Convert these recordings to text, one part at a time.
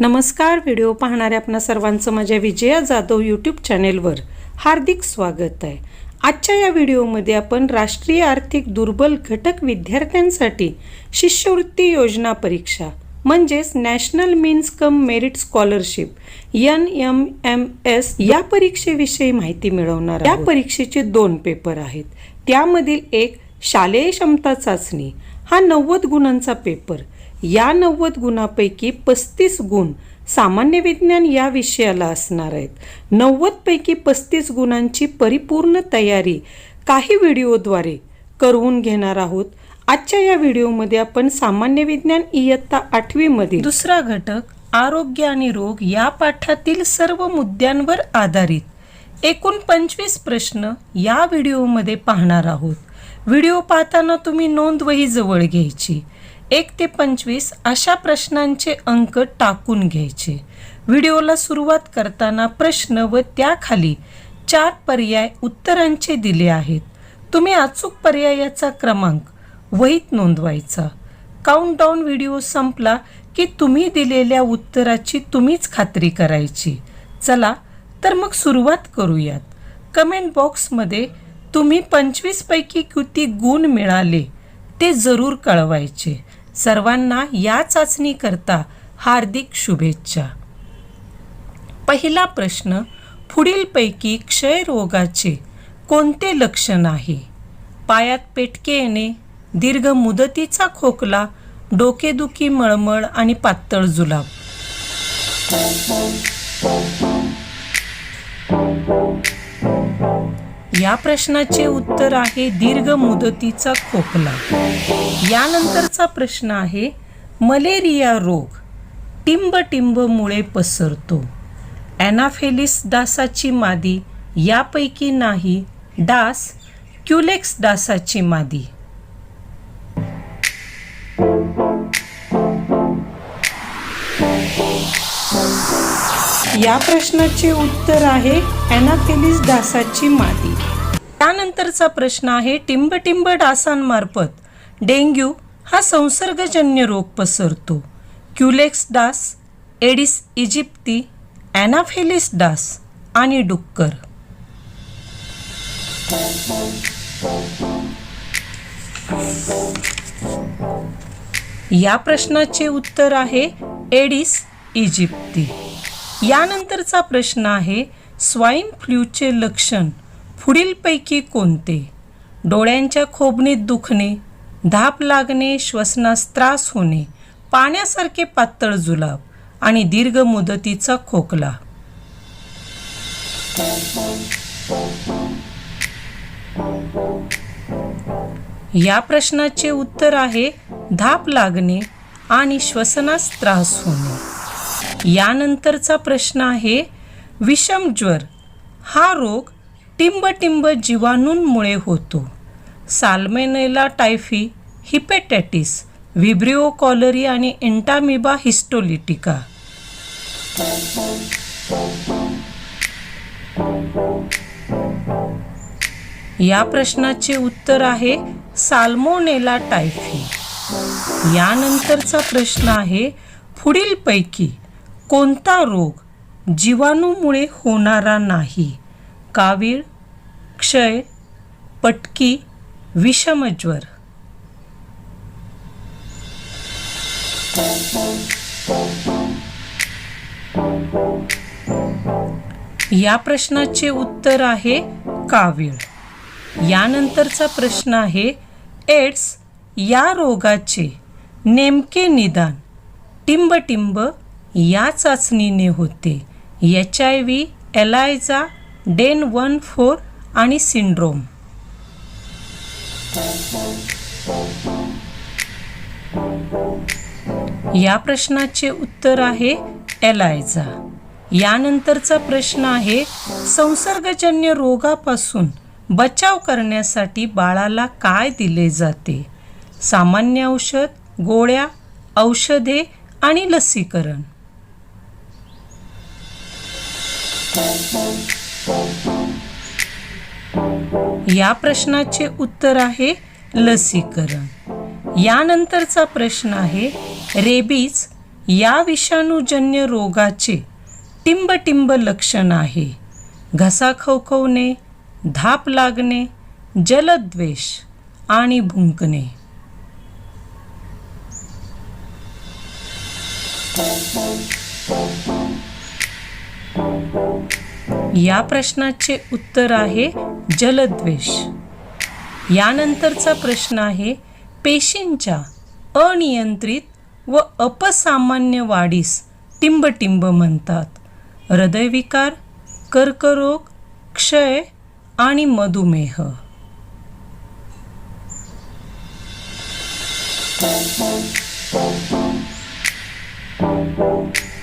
नमस्कार व्हिडिओ पाहणाऱ्या आपणा सर्वांचं माझ्या विजया जाधव यूट्यूब चॅनेलवर हार्दिक स्वागत आहे. आजच्या या व्हिडिओमध्ये आपण राष्ट्रीय आर्थिक दुर्बल घटक विद्यार्थ्यांसाठी शिष्यवृत्ती योजना परीक्षा म्हणजेच national means cum merit scholarship N M M S या परीक्षेविषयी माहिती मिळवणार या परीक्षेचे दोन पेपर आहेत. त्यामधील एक शालेय क्षमता चाचणी हा नव्वद गुणांचा पेपर या नव्वद गुणापैकी पस्तीस गुण सामान्य विज्ञान या विषयाला असणार आहेत. नव्वदपैकी पस्तीस गुणांची परिपूर्ण तयारी काही व्हिडिओद्वारे करवून घेणार आहोत. आजच्या या व्हिडिओमध्ये आपण सामान्य विज्ञान इयत्ता आठवीमध्ये दुसरा घटक आरोग्य आणि रोग या पाठातील सर्व मुद्द्यांवर आधारित एकूण पंचवीस प्रश्न या व्हिडिओमध्ये पाहणार आहोत. व्हिडिओ पाहताना तुम्ही नोंद वही जवळ घ्यायची. एक ते पंचवीस अशा प्रश्नांचे अंक टाकून घ्यायचे. व्हिडिओला सुरुवात करताना प्रश्न व त्याखाली चार पर्याय उत्तरांचे दिले आहेत. तुम्ही अचूक पर्यायाचा क्रमांक वहीत नोंदवायचा. काउंटडाऊन व्हिडिओ संपला की तुम्ही दिलेल्या उत्तराची तुम्हीच खात्री करायची. चला तर मग सुरुवात करूयात. कमेंट बॉक्समध्ये तुम्ही पंचवीसपैकी किती गुण मिळाले ते जरूर कळवायचे. सर्वांना या चाचणीकरता हार्दिक शुभेच्छा. पहिला प्रश्न पुढीलपैकी क्षयरोगाचे कोणते लक्षण आहे? पायात पेटके येणे दीर्घ मुदतीचा खोकला डोकेदुखी मळमळ आणि पातळ जुलाब. या प्रश्नाचे उत्तर आहे दीर्घ मुदतीचा खोकला. यानंतरचा प्रश्न आहे मलेरिया रोग टिंबटिंबमुळे पसरतो. ॲनाफेलिस डासाची मादी यापैकी नाही डास क्युलेक्स डासाची मादी. या प्रश्नाचे उत्तर आहे ॲनाफेलिस डासाची मादी. त्यानंतरचा प्रश्न आहे टिंबटिंब डासांमार्फत डेंग्यू हा संसर्गजन्य रोग पसरतो. क्युलेक्स डास एडिस इजिप्ती ॲनाफेलिस डास आणि डुक्कर. या प्रश्नाचे उत्तर आहे एडिस इजिप्ती. यानंतरचा प्रश्न आहे स्वाईन फ्लूचे लक्षण पुढीलपैकी कोणते? डोळ्यांच्या खोबणीत दुखणे धाप लागणे श्वसनास त्रास होणे पाण्यासारखे पातळ जुलाब आणि दीर्घ मुदतीचा खोकला. या प्रश्नाचे उत्तर आहे धाप लागणे आणि श्वसनास त्रास होणे. यानंतरचा प्रश्न आहे विषम ज्वर हा रोग टिंबटिंब जीवाणूंमुळे होतो. Salmonella typhi hepatitis vibrio cholerae आणि इंटामिबा हिस्टोलिटिका. या प्रश्नाचे उत्तर आहे साल्मोनेला टायफी. यानंतरचा प्रश्न आहे पुढीलपैकी कोणता रोग जीवाणूमुळे होणारा नाही? कावीळ क्षय पटकी विषमज्वर या प्रश्नाचे उत्तर आहे कावीळ. यानंतरचा प्रश्न आहे एड्स या रोगाचे नेमके निदान. टिंबटिंब या चाचणीने होते. H I V ELISA DEN one four आणि सिंड्रोम. या प्रश्नाचे उत्तर आहे एलायझा. यानंतरचा प्रश्न आहे संसर्गजन्य रोगापासून बचाव करण्यासाठी बाळाला काय दिले जाते? सामान्य औषध गोळ्या औषधे आणि लसीकरण. या प्रश्नाचे उत्तर आहे लसीकरण. यानंतरचा प्रश्न आहे रेबीज या विषाणूजन्य रोगाचे टिंबटिंब लक्षण आहे. घसा खवखवणे धाप लागणे जलद्वेष आणि भुंकणे. या प्रश्नाचे उत्तर आहे जलद्वेष. यानंतरचा प्रश्न आहे पेशींच्या अनियंत्रित व अपसामान्य वाढीस टिंबटिंब म्हणतात. हृदयविकार कर्करोग क्षय आणि मधुमेह.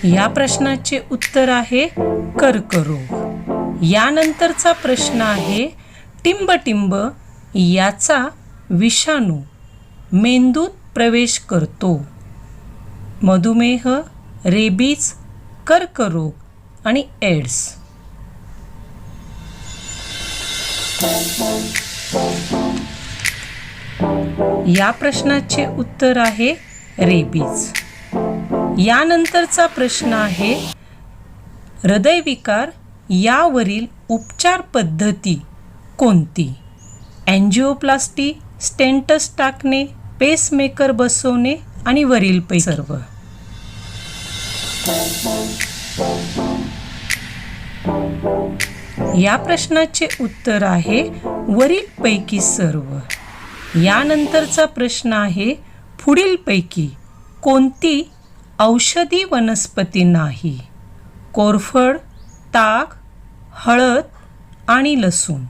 या प्रश्नाचे उत्तर आहे कर्करोग. यानंतरचा प्रश्न आहे टिंबटिंब याचा विषाणू मेंदूत प्रवेश करतो. मधुमेह रेबीज कर्करोग आणि एड्स. या प्रश्नाचे उत्तर आहे रेबीज. यानंतरचा प्रश्न आहे हृदयविकार यावरील उपचार पद्धती कोणती? अँजिओप्लास्टी स्टेंटस टाकणे पेसमेकर बसवणे आणि वरील पै सर्व. या प्रश्नाचे उत्तर आहे वरील पैकी सर्व. यानंतरचा प्रश्न आहे पुढीलपैकी कोणती औषधी वनस्पती नाही. कोरफड ताक हळद आणि लसूण.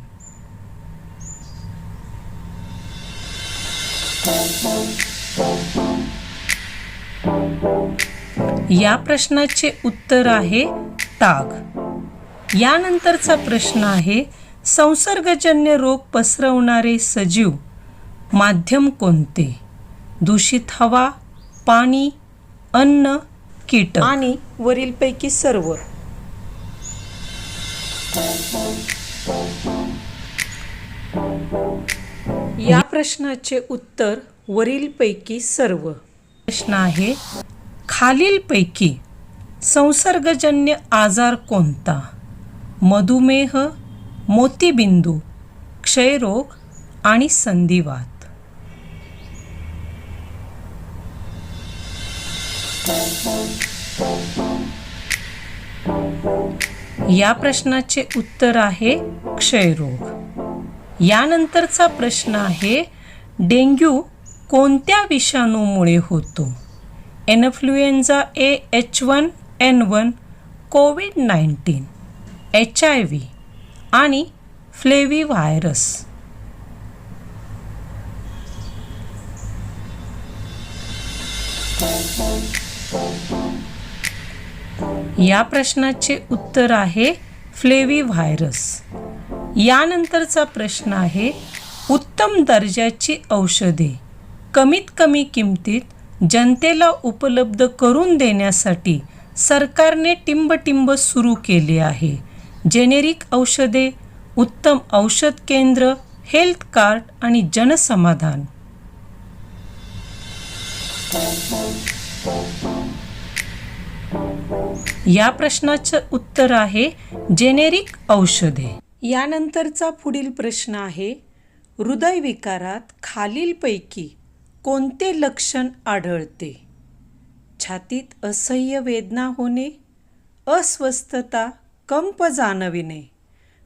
या प्रश्नाचे उत्तर आहे ताग. यानंतरचा प्रश्न आहे संसर्गजन्य रोग पसरवणारे सजीव माध्यम कोणते? दूषित हवा पाणी अन्न कीटक. आणि वरीलपैकी सर्व. या प्रश्नाचे उत्तर वरीलपैकी सर्व. प्रश्न आहे खालीलपैकी संसर्गजन्य आजार कोणता? मधुमेह मोतीबिंदू क्षयरोग आणि संधिवात. या प्रश्नाचे उत्तर आहे क्षयरोग. यानंतरचा प्रश्न आहे डेंग्यू कोणत्या विषाणूमुळे होतो? Influenza A H one N one COVID nineteen H I V आणि फ्लेवी व्हायरस. या प्रश्नाचे उत्तर आहे फ्लेवी व्हायरस यानंतरचा प्रश्न आहे उत्तम दर्जाची औषधे कमीत कमी किमतीत जनतेला उपलब्ध करून देण्यासाठी सरकारने टिंबटिंब सुरू केले आहे. जेनेरिक औषधे उत्तम औषध केंद्र हेल्थ कार्ड आणि जनसमाधान. या प्रश्नाचं उत्तर आहे जेनेरिक औषधे. यानंतरचा पुढील प्रश्न आहे हृदयविकारात खालीलपैकी कोणते लक्षण आढळते? छातीत असह्य वेदना होणे अस्वस्थता कंप जाणविणे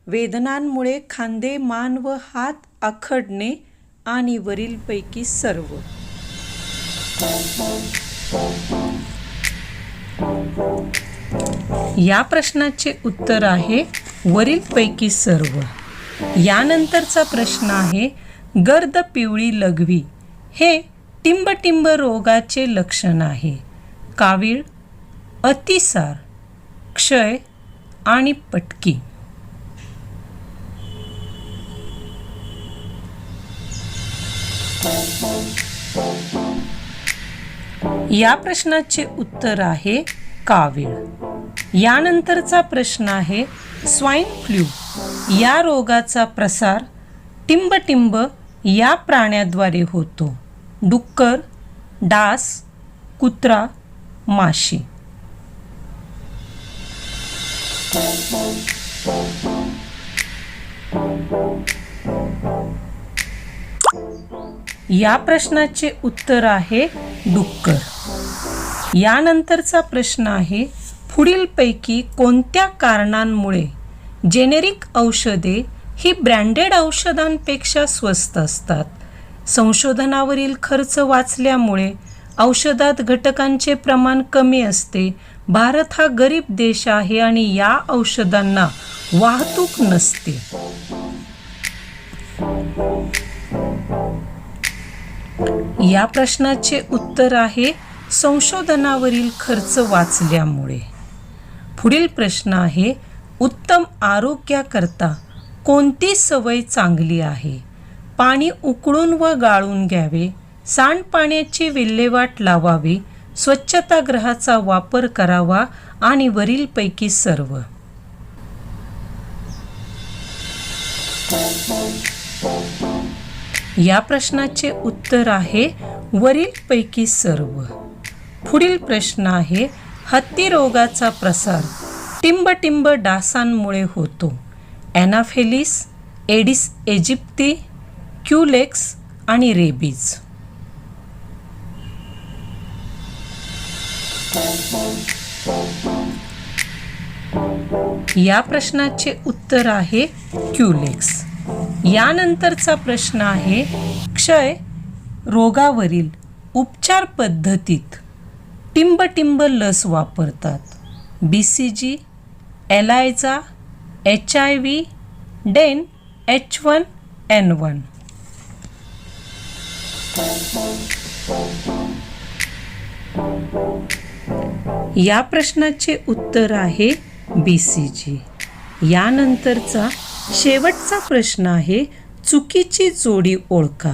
वेदनांमुळे खांदे मान व हात आखडणे आणि वरीलपैकी सर्व. या प्रश्नाचे उत्तर आहे वरीलपैकी सर्व. यानंतरचा प्रश्न आहे गर्द पिवळी लघवी. हे टिंबटिंब रोगाचे लक्षण आहे. कावीळ अतिसार क्षय आणि पटकी. या प्रश्नाचे उत्तर आहे कावीळ. यानंतरचा प्रश्न आहे स्वाईन फ्लू. या रोगाचा प्रसार टिंबटिंब या प्राण्याद्वारे होतो. डुक्कर डास कुत्रा माशी. या प्रश्नाचे उत्तर आहे डुक्कर. यानंतरचा प्रश्न आहे पुढीलपैकी कोणत्या कारणांमुळे जेनेरिक औषधे ही ब्रँडेड औषधांपेक्षा स्वस्त असतात? संशोधनावरील खर्च वाचल्यामुळे औषधात घटकांचे प्रमाण कमी असते भारत हा गरीब देश आहे आणि या औषधांना वाहतूक नसते. या प्रश्नाचे उत्तर आहे संशोधनावरील खर्च वाचल्यामुळे. पुढील प्रश्न आहे उत्तम आरोग्याकरता कोणती सवय चांगली आहे? पाणी उकळून व गाळून घ्यावे सांडपाण्याची विल्हेवाट लावावी स्वच्छतागृहाचा वापर करावा आणि वरीलपैकी सर्व. या प्रश्नाचे उत्तर आहे वरीलपैकी सर्व. पुढील प्रश्न आहे हत्ती रोगाचा प्रसार टिंबटिंब डासांमुळे होतो. ॲनाफेलिस एडिस एजिप्ती क्युलेक्स आणि रेबीज. या प्रश्नाचे उत्तर आहे क्युलेक्स. हो. यानंतरचा प्रश्न आहे क्षय रोगावरील उपचार पद्धतीत टिंबटिंब लस वापरतात. B C G ELISA H I V DEN H one N one या प्रश्नाचे उत्तर आहे बी सी जी यानंतरचा शेवटचा प्रश्न आहे चुकीची जोडी ओळखा.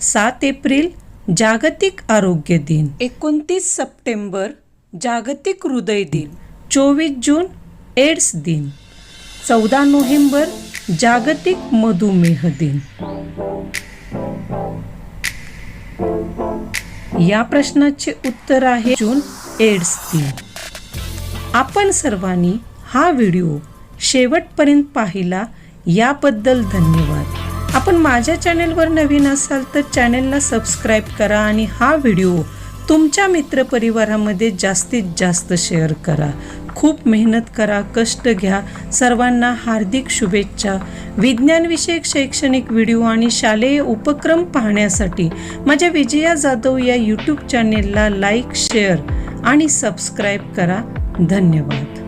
सात एप्रिल जागतिक आरोग्य दिन. एकोणतीस सप्टेंबर जागतिक हृदय दिन. चोवीस जून एड्स दिन. चौदा नोव्हेंबर जागतिक मधुमेह दिन. या प्रश्नाचे उत्तर आहे जून एड्स दिन. आपण सर्वांनी हा व्हिडिओ शेवटपर्यंत पाहिला याबद्दल धन्यवाद. आपण माझ्या चॅनेलवर नवीन असाल तर चॅनेलला सबस्क्राईब करा आणि हा व्हिडिओ तुमच्या मित्रपरिवारामध्ये जास्तीत जास्त शेअर करा. खूप मेहनत करा कष्ट घ्या. सर्वांना हार्दिक शुभेच्छा. विज्ञानविषयक शैक्षणिक व्हिडिओ आणि शालेय उपक्रम पाहण्यासाठी माझ्या विजया जाधव या यूट्यूब चॅनेलला लाईक शेअर आणि सबस्क्राईब करा. धन्यवाद.